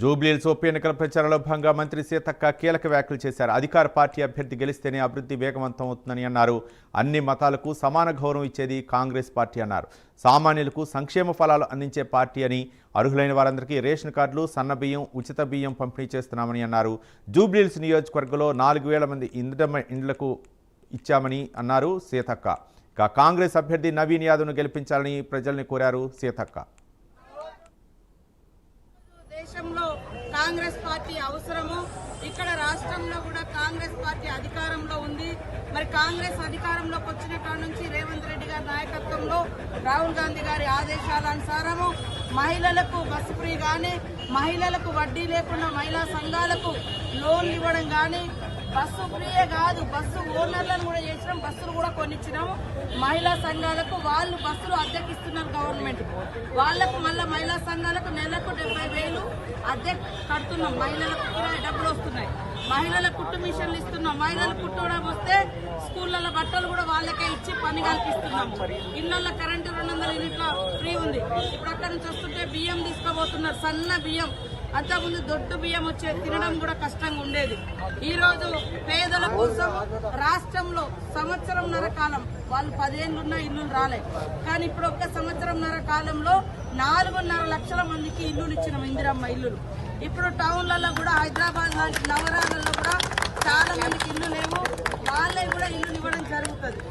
జూబ్లీహిల్స్ ఉప ఎన్నికల ప్రచారంలో భాగంగా మంత్రి సీతక్క కీలక వ్యాఖ్యలు చేశారు. అధికార పార్టీ అభ్యర్థి గెలిస్తేనే అభివృద్ధి వేగవంతం అవుతుందని అన్నారు. అన్ని మతాలకు సమాన గౌరవం ఇచ్చేది కాంగ్రెస్ పార్టీ అన్నారు. సామాన్యులకు సంక్షేమ ఫలాలు అందించే పార్టీ అని అర్హులైన వారందరికీ రేషన్ కార్డులు సన్న బియ్యం ఉచిత బియ్యం పంపిణీ చేస్తున్నామని అన్నారు. జూబ్లీహిల్స్ నియోజకవర్గంలో నాలుగు వేల మంది ఇంద్ర ఇండ్లకు ఇచ్చామని అన్నారు సీతక్క. ఇక కాంగ్రెస్ అభ్యర్థి నవీన్ యాదవ్ను గెలిపించాలని ప్రజల్ని కోరారు సీతక్క. దేశంలో కాంగ్రెస్ పార్టీ అవసరము ఇక్కడ రాష్ట్రంలో కూడా కాంగ్రెస్ పార్టీ అధికారంలో ఉంది. మరి కాంగ్రెస్ అధికారంలోకి వచ్చిన కాడ నుంచి రేవంత్ రెడ్డి గారి నాయకత్వంలో రాహుల్ గాంధీ గారి ఆదేశాల అనుసారము మహిళలకు బస్సు ఫ్రీ కానీ మహిళలకు వడ్డీ లేకుండా మహిళా సంఘాలకు లోన్లు ఇవ్వడం కానీ బస్సు ఫ్రీయే కాదు. బస్సు ఓనర్లను కూడా చేసినాం. బస్సులు కూడా కొనిచ్చినాము. మహిళా సంఘాలకు వాళ్ళు బస్సులు అద్దెకిస్తున్నారు గవర్నమెంట్. వాళ్ళకు మళ్ళీ మహిళా సంఘాలకు నెలకు డెబ్బై వేలు అద్దె కడుతున్నాం. మహిళలకు కూడా డబ్బులు వస్తున్నాయి. మహిళల కుట్టు మిషన్లు ఇస్తున్నాం. మహిళలు కుట్టడం వస్తే స్కూళ్ళల్లో బట్టలు కూడా వాళ్ళకే ఇచ్చి పని కల్పిస్తున్నాం ఇళ్ళల్లో కరెంటు రెండు వందల యూనిట్ల ఫ్రీ ఉంది. ఇప్పుడు అక్కడ నుంచి వస్తుంటే బియ్యం తీసుకోబోతున్నారు సన్న బియ్యం. అంతకుముందు దొడ్డు బియ్యం వచ్చే తినడం కూడా కష్టంగా ఉండేది. ఈరోజు పేదల కోసం రాష్ట్రంలో సంవత్సరంన్నర కాలం వాళ్ళు పదేళ్ళున్న ఇల్లు రాలే. కానీ ఇప్పుడు ఒక్క సంవత్సరంన్నర కాలంలో నాలుగున్నర లక్షల మందికి ఇల్లులు ఇచ్చిన ఇందిరమ్మ ఇల్లులు. ఇప్పుడు టౌన్లలో కూడా హైదరాబాద్ లాంటి నగరాలలో కూడా చాలా మందికి ఇల్లు లేవు. వాళ్ళే కూడా ఇల్లు ఇవ్వడం జరుగుతుంది.